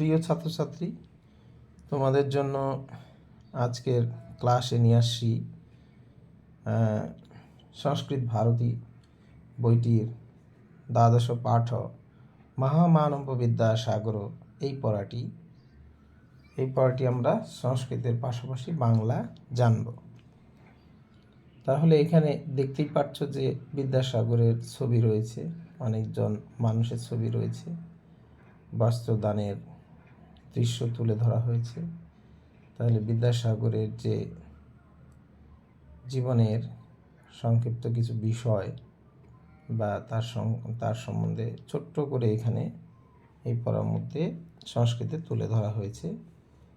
প্রিয় ছাত্রছাত্রী, তোমাদের জন্য আজকের ক্লাসে নিয়ে আসছি সংস্কৃত ভারতী বইটির দ্বাদশ পাঠ, মহামানব বিদ্যাসাগর। এই পড়াটি এই পড়াটি আমরা সংস্কৃতের পাশাপাশি বাংলা জানব। তাহলে এখানে দেখতেই পাচ্ছ যে বিদ্যাসাগরের ছবি রয়েছে, অনেকজন মানুষের ছবি রয়েছে, বস্ত্রদানের দৃশ্য তুলে ধরা হয়েছে। তাহলে বিদ্যাসাগরের যে জীবনের সংক্ষিপ্ত কিছু বিষয় বা তার তার সম্বন্ধে ছোট্ট করে এখানে এই পড়ার মধ্যে সংস্কৃতে তুলে ধরা হয়েছে।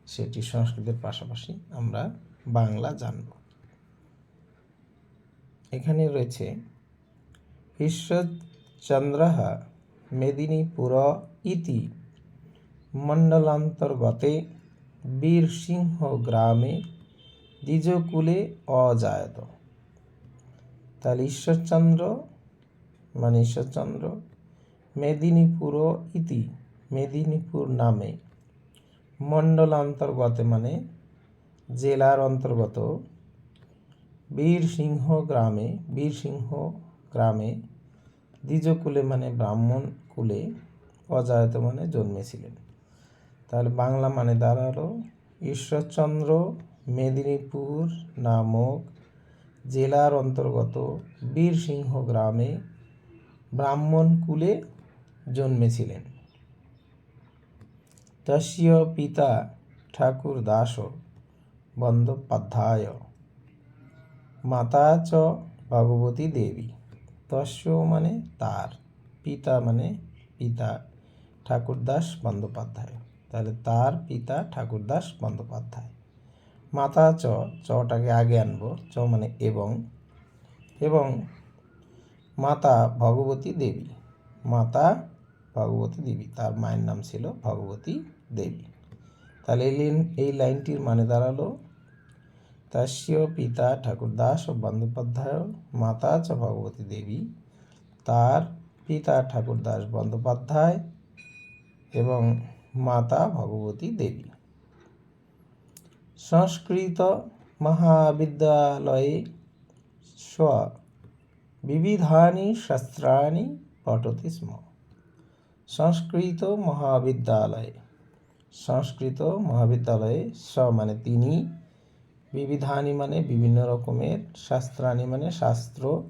সেটি সংস্কৃতের পাশাপাশি আমরা বাংলা জানব। এখানে রয়েছে ঈশ্বরচন্দ্র মেদিনীপুর ইতি মণ্ডলান্তর্গতে বীরসিংহ গ্রামে দ্বিজকুলে অজায়ত। তাহলে ঈশ্বরচন্দ্র মানে ঈশ্বরচন্দ্র, মেদিনীপুর ইতি, মেদিনীপুর নামে মণ্ডলান্তর্গত মানে জেলার অন্তর্গত বীরসিংহ গ্রামে বীরসিংহ গ্রামে দ্বিজকুলে মানে ব্রাহ্মণ কুলে অজায়ত মানে জন্মেছিলেন। তাহলে বাংলা মানে দাঁড়াল। ঈশ্বরচন্দ্র মেদিনীপুর নামক জেলার অন্তর্গত বীরসিংহ গ্রামে ব্রাহ্মণ কুলে জন্মেছিলেন। তস্য পিতা ঠাকুর দাস বন্দ্যোপাধ্যায়, মাতা চ ভগবতী দেবী। তস্য মানে তার, পিতা মানে পিতা ঠাকুরদাস বন্দ্যোপাধ্যায়। তাহলে তার পিতা ঠাকুরদাস বন্দ্যোপাধ্যায়। মাতা চ, চটাকে আগে আনব, চ মানে এবং। এবং মাতা ভগবতী দেবী। মাতা ভগবতী দেবী, তার মায়ের নাম ছিল ভগবতী দেবী। তাহলে এই লাইন এই লাইনটির মানে দাঁড়াল তাস্য পিতা ঠাকুরদাস ও বন্দ্যোপাধ্যায়, মাতা চ ভগবতী দেবী, তার পিতা ঠাকুরদাস বন্দ্যোপাধ্যায় এবং মাতা ভগবতী দেবী। সংস্কৃত মহাবিদ্যালয়ে স্ব বিবিধানি শাস্ত্রাণি পঠতি স্ম। সংস্কৃত মহাবিদ্যালয়ে সংস্কৃত মহাবিদ্যালয়ে স মানে তিনি, বিবিধানি মানে বিভিন্ন রকমের, শাস্ত্রাণী মানে শাস্ত্র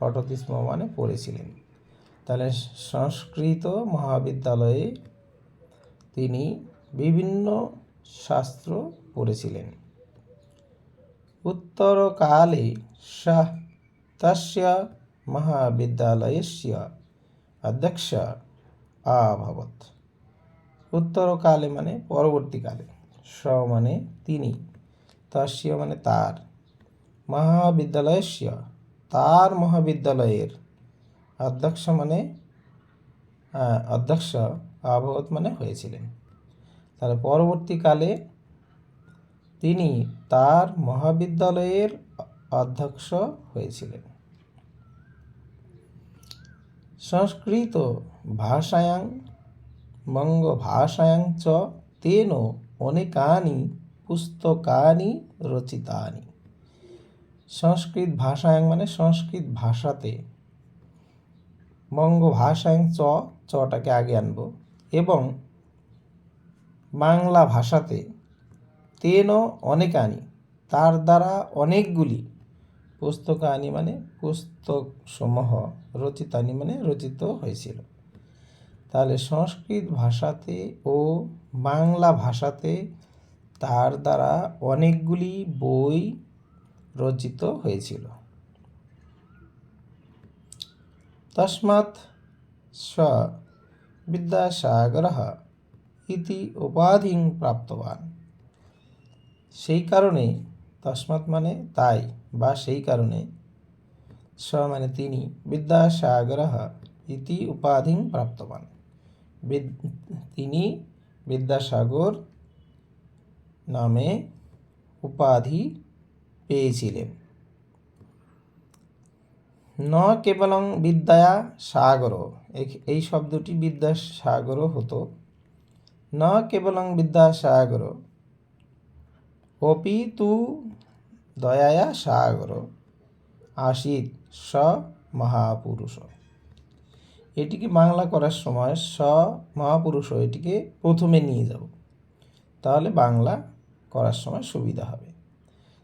পঠতিস্ম মানে পড়েছিলেন। তাহলে সংস্কৃত মহাবিদ্যালয়ে তিনি বিভিন্ন শাস্ত্র পড়েছিলেন। উত্তরকালে সः তস্য মহাবিদ্যালয়स्य অধ্যক্ষ আভবত উত্তরকালে মানে পরবর্তীকালে। স মানে তিনি, তস্য মানে তার। মহাবিদ্যালয়স্য, তার মহাবিদ্যালয়ের অধ্যক্ষ মানে অধ্যক্ষ আভবত মানে হয়েছিলেন। তাহলে পরবর্তীকালে তিনি তার মহাবিদ্যালয়ের অধ্যক্ষ হয়েছিলেন। সংস্কৃত ভাষায়াং, বঙ্গভাষায়াং চ তেন অনেকানি পুস্তকানি রচিতানি। সংস্কৃত ভাষায়াং মানে সংস্কৃত ভাষাতে। বঙ্গভাষায়াং চ, চটাকে আগে আনব। এবং বাংলা ভাষাতে তেন অনেকানি। তার দ্বারা অনেকগুলি পুস্তকানি মানে পুস্তক সমূহ রচিতানি মানে রচিত হয়েছিল। তাহলে সংস্কৃত ভাষাতে ও বাংলা ভাষাতে তার দ্বারা অনেকগুলি বই রচিত হয়েছিল। তস্মাৎ স বিদ্যাসাগর ইতি উপাধিং প্রাপ্তবান। সেই কারণে তস্মাৎ মানে তাই বা সেই কারণে। স মানে তিনি, বিদ্যাসাগর ইতি উপাধিং প্রাপ্তবান। তিনি বিদ্যাসাগর নামে উপাধি পেয়েছিলেন। ন কেবলং বিদ্যায়া সাগর। এই শব্দটি বিদ্যাসাগর হতো। ন কেবলং বিদ্যাসাগর অপি তু দয়ায়া সাগর। আশিত স মহাপুরুষ। এটিকে বাংলা করার সময় স মহাপুরুষ এটিকে প্রথমে নিয়ে যাব। তাহলে বাংলা করার সময় সুবিধা হবে।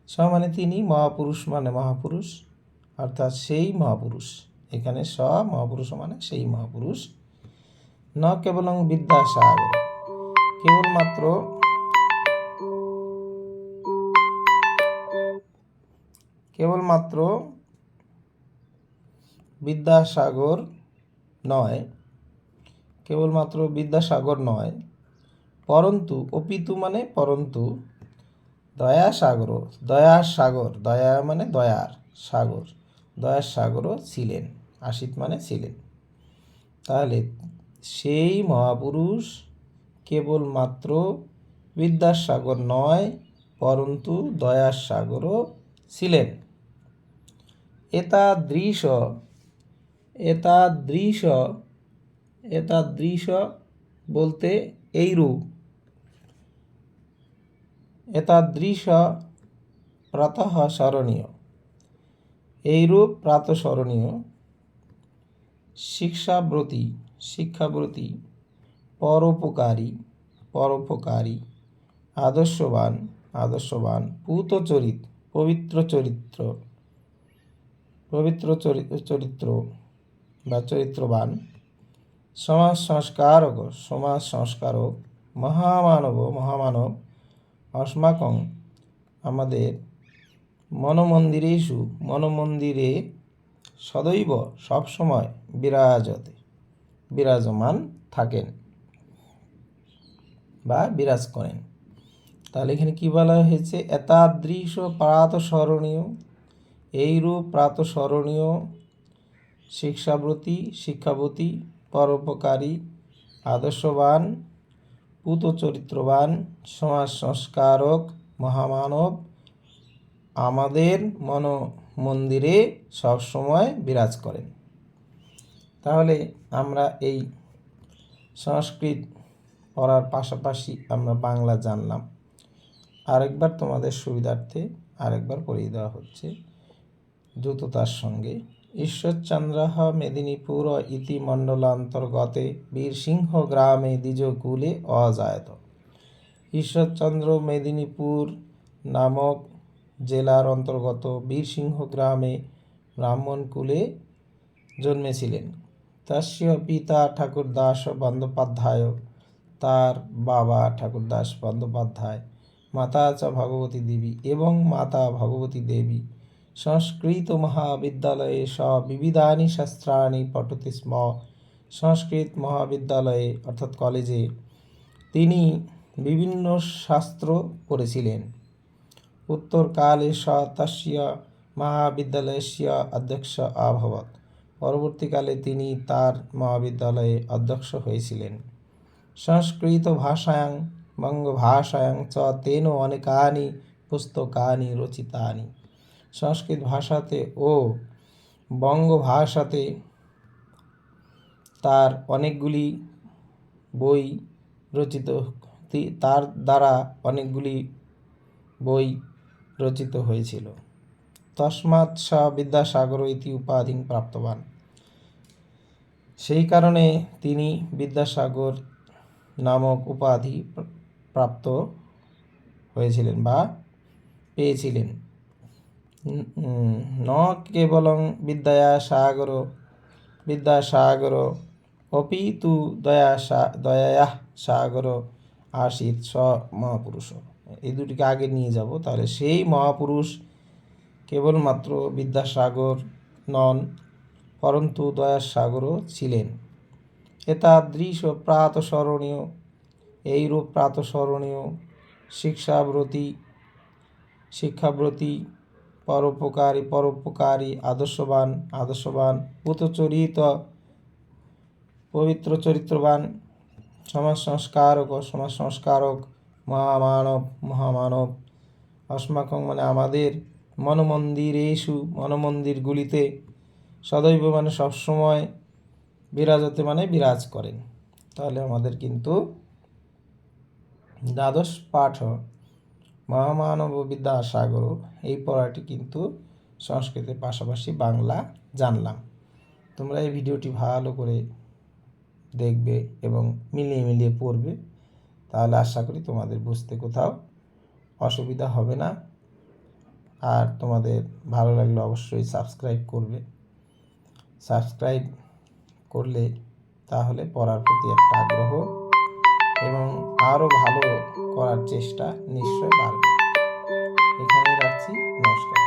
স মানে তিনি, মহাপুরুষ মানে মহাপুরুষ। অর্থাৎ সেই মহাপুরুষ। এখানে স মহাপুরুষ মানে সেই মহাপুরুষ। ন কেবলং বিদ্যাসাগর। কেবলমাত্র কেবলমাত্র বিদ্যাসাগর নয়। কেবলমাত্র বিদ্যাসাগর নয়। পরন্তু, অপিতু মানে পরন্তু। দয়া সাগর দয়ার সাগর দয়া মানে দয়ার সাগর। দয়ার সাগরও ছিলেন, আশিত মানে ছিলেন। তাহলে সেই মহাপুরুষ কেবলমাত্র বিদ্যাসাগর নয়, পরন্তু দয়ার সাগরও ছিলেন। এতাদৃশ এতাদৃশ এতাদৃশ বলতে এইরূপ। এতাদৃশ প্রাতঃ স্মরণীয় এইরূপ প্রাতঃস্মরণীয়। শিক্ষাব্রতী শিক্ষাব্রতী, পরোপকারী পরোপকারী, আদর্শবান আদর্শবান পূত চরিত পবিত্র চরিত্র পবিত্র চরি- চরিত্র বা চরিত্রবান সমাজ সংস্কারক সমাজ সংস্কারক মহামানব মহামানব, অস্মাকং আমাদের মনমন্দিরেষু মনমন্দিরে সদৈব সবসময় বিরাজতে, বিরাজমান থাকেন বা বিরাজ করেন। তাহলে এখানে কী বলা হয়েছে? এতাদৃশ প্রাতঃস্মরণীয়। এইরূপ প্রাতঃস্মরণীয় শিক্ষাব্রতী, শিক্ষাবতী, পরোপকারী, আদর্শবান পূত চরিত্রবান সমাজ সংস্কারক, মহামানব আমাদের মন মন্দিরে সবসময় বিরাজ করেন। তাহলে আমরা এই সংস্কৃত পড়ার পাশাপাশি আমরা বাংলা জানলাম। আরেকবার তোমাদের সুবিধার্থে আরেকবার পড়িয়ে দেওয়া হচ্ছে দ্রুততার সঙ্গে। ঈশ্বরচন্দ্র মেদিনীপুর ইতি মণ্ডলান্তর্গতে বীরসিংহ গ্রামে দ্বিজকুলে অজায়ত। ঈশ্বরচন্দ্র মেদিনীপুর নামক জেলার অন্তর্গত বীরসিংহ গ্রামে ব্রাহ্মণকুলে জন্মেছিলেন। তস্য পিতা ঠাকুরদাস বন্দ্যোপাধ্যায়, তার বাবা ঠাকুরদাস বন্দ্যোপাধ্যায়, মাতা চ ভগবতী দেবী এবং মাতা ভগবতী দেবী। সংস্কৃত মহাবিদ্যালয়ে স বিবিধানি শাস্ত্রাণি পঠতি স্ম। সংস্কৃত মহাবিদ্যালয়ে, অর্থাৎ কলেজে, তিনি বিভিন্ন শাস্ত্র পড়েছিলেন। উত্তরকালে তস্য মহাবিদ্যালয়স্য অধ্যক্ষ অভবৎ পরবর্তীকালে তিনি তার মহাবিদ্যালয়ে অধ্যক্ষ হয়েছিলেন। সংস্কৃত ভাষায়াং, বঙ্গভাষায়াং চ তেন অনেকানি পুস্তকানি রচিতানি। সংস্কৃত ভাষাতে ও বঙ্গভাষাতে তার অনেকগুলি বই রচিত তার দ্বারা অনেকগুলি বই রচিত হয়েছিল। তস্মাৎ স বিদ্যাসাগর ইতি উপাধি প্রাপ্তবান। সেই কারণে তিনি বিদ্যাসাগর নামক উপাধি প্রাপ্ত হয়েছিলেন বা পেয়েছিলেন। ন- কেবলং বিদ্যায়া সাগর, বিদ্যাসাগর অপি তু দয়া সা- দয়ায়া সাগর আশিত স মহাপুরুষ। এই দুটিকে আগে নিয়ে যাব। তাহলে সেই মহাপুরুষ কেবলমাত্র বিদ্যাসাগর নন, পরন্তু দয়ার সাগরও ছিলেন এতাদৃশ প্রাতঃস্মরণীয়, এইরূপ প্রাতঃস্মরণীয়, শিক্ষাব্রতী শিক্ষাব্রতী, পরোপকারী পরোপকারী, আদর্শবান আদর্শবান পুতচরিত পবিত্র চরিত্রবান সমাজ সংস্কারক ও সমাজ সংস্কারক মহামানব মহামানব। অস্মাকং মানে আমাদের মনমন্দিরেষু, মনমন্দিরগুলিতে সদৈব মানে সবসময় বিরাজতে মানে বিরাজ করেন। তাহলে আমাদের কিন্তু দ্বাদশ পাঠ মহামানব বিদ্যাসাগর, এই পড়াটি কিন্তু সংস্কৃতের পাশাপাশি বাংলা জানলাম। তোমরা এই ভিডিওটি ভালো করে দেখবে এবং মিলিয়ে মিলিয়ে পড়বে। তাহলে আশা করি তোমাদের বুঝতে কোথাও অসুবিধা হবে না। আর তোমাদের ভালো লাগলে অবশ্যই সাবস্ক্রাইব করবে। সাবস্ক্রাইব করলে তাহলে পড়ার প্রতি একটা আগ্রহ এবং আরও ভালো করার চেষ্টা নিশ্চয় বাড়বে। এখানেই রাখছি, নমস্কার।